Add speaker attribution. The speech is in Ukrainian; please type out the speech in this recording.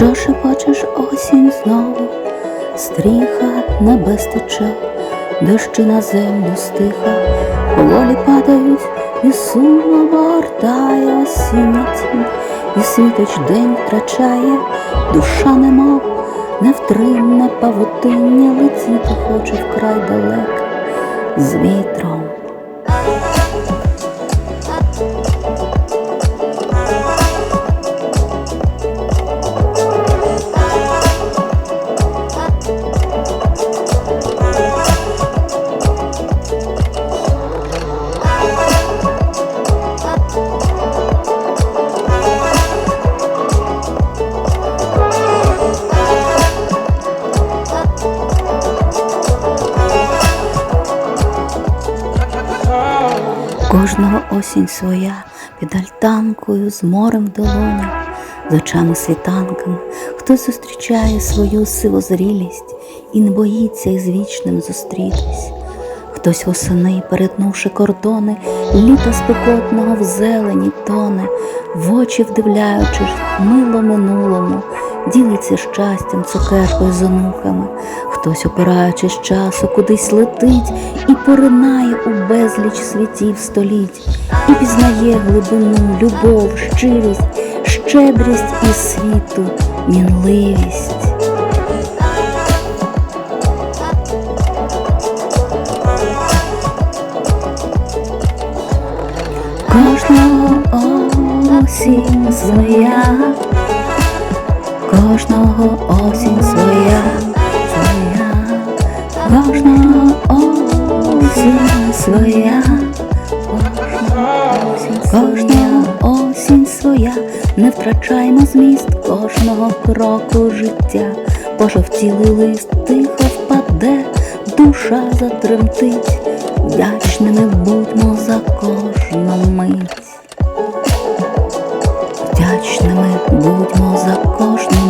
Speaker 1: Що шепочеш осінь знову, стріха небес тече, дощі на землю стиха, поволі падають, і сумно вортає осіння і світоч день втрачає, душа немов невтримне павутиння летіти хоче вкрай далек з вітром. Кожного осінь своя під альтанкою з морем в з очами світанками, хтось зустрічає свою сивозрілість і не боїться із вічним зустрітись. Хтось восени, перетнувши кордони, літа спекотного в зелені тоне, в очі вдивляючись, мило минулому, ділиться щастям, цукеркою з онуками, хтось, опираючись часу, кудись летить і поринає у безліч світів століть, і пізнає глибину, любов, щирість, щедрість і світу, мінливість. Кожного осінь своя, кожного осінь своя, своя, кожного осінь своя, кожного осінь своя, не втрачаймо зміст кожного кроку життя, пожовтілий лист тихо впаде, душа затремтить, вдячними будьмо за кожну мить. Вдячними будьмо за кожну